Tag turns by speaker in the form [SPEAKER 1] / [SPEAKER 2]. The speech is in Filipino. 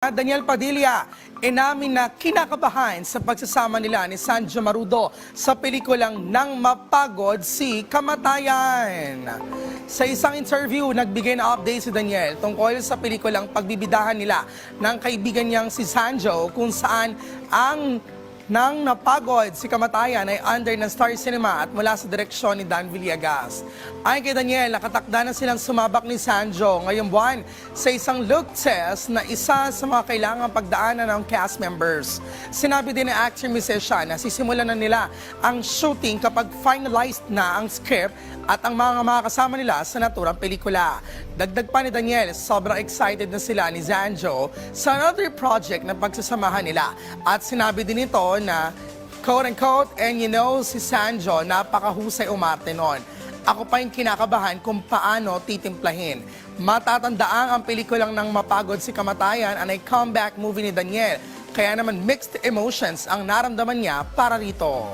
[SPEAKER 1] Daniel Padilla, inamin na kinakabahan sa pagsasama nila ni Sanjo Marudo sa pelikulang Nang Mapagod si Kamatayan. Sa isang interview, nagbigay na update si Daniel tungkol sa pelikulang pagbibidahan nila ng kaibigan niyang si Sanjo kung saan ang nang napagod si Kamatayan ay under ng Star Cinema at mula sa direksyon ni Dan Villegas. Ayon kay Daniel, nakatakda na silang sumabak ni Sanjo ngayong buwan sa isang look test na isa sa mga kailangang pagdaanan ng cast members. Sinabi din ng actor-musician na sisimulan na nila ang shooting kapag finalized na ang script at ang mga makakasama nila sa naturang pelikula. Dagdag pa ni Daniel, sobrang excited na sila ni Zanjo sa another project na pagsasamahan nila. At sinabi din ito na quote-unquote, and you know, si Sanjo, napakahusay umarte nun. Ako pa yung kinakabahan kung paano titimplahin. Matatandaang ang pelikulang ng Mapagod si Kamatayan ang ay comeback movie ni Daniel. Kaya naman mixed emotions ang naramdaman niya para rito.